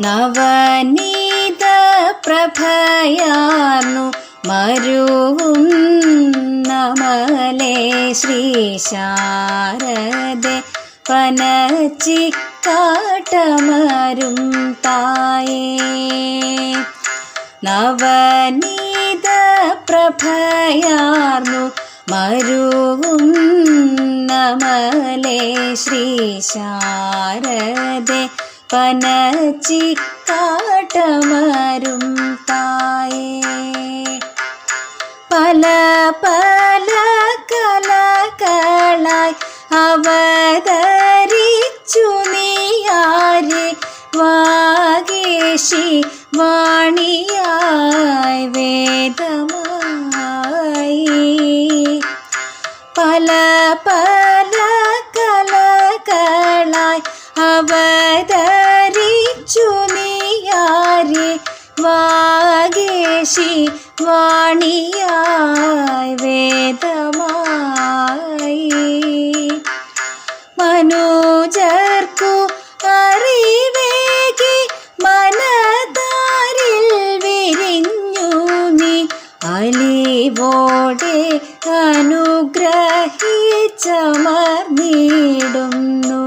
നവനീത പ്രഭയാർന്നു മരുവും നമലേ ശ്രീ ശാരദെ. പനച്ചിക്കാട്ടമരും തായേ. നവനീത പ്രഭയാർന്നു മരുവും നമലേ ശ്രീ ശാരദെ. പനച്ചിക്കാട്ടമരും തായേ. പല പല കലകളായി അവതരിച്ചു നീയാരെ വാഗേശി വാണിയായി വേദമായി. പല പല വാഗേശി വാണിയായി വേദമായി. മനോജർക്കു അറിവേകി മനതാരിൽ വിരിഞ്ഞു നീ അലിവോടെ അനുഗ്രഹിച്ചമർന്നിടുന്നു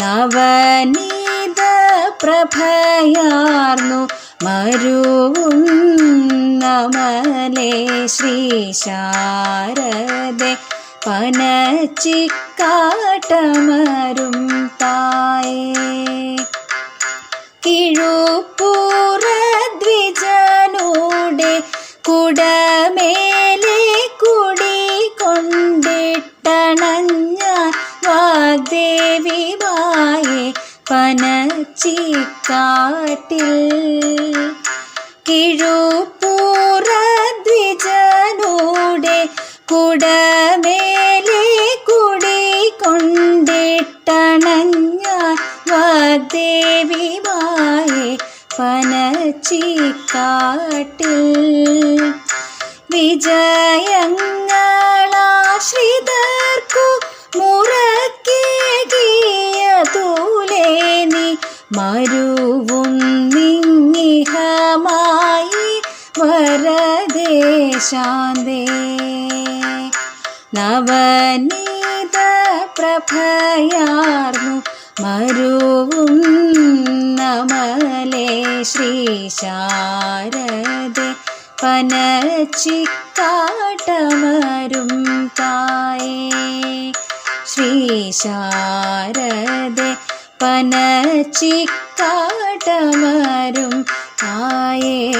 നവനീത പ്രഭയാർന്നു മരുവും ശ്രീശാരദ ശ്രീ ശാരദെ. പനച്ചിക്കാട്ടമരും തായേ. കിഴുപ്പൂറദ്വിജനൂടെ കുടമേലെ കുടി കൊണ്ടിട്ടണഞ്ഞ വാഗ്ദേവി വായെ പനച്ചിക്കാട്ടിൽ കുടമേലെ കുടി കൊണ്ടിട്ടണഞ്ഞ വാഗ്ദേവിമായെ പനച്ചിക്കാട്ടിൽ വിജയങ്ങളാശ്രിതർക്കു മുറക്കേകിയ തൂലേനി മരുവും നിങ്ങിഹമായി വരദേശാന്തേ നവനീത പ്രഭയാർന്നു മരുവും നമലേ ശ്രീ ശാരദെ. പനച്ചിക്കാട്ടമരും തായേ. ശ്രീ ശാരദെ പനച്ചിക്കാട്ടമരും തായേ.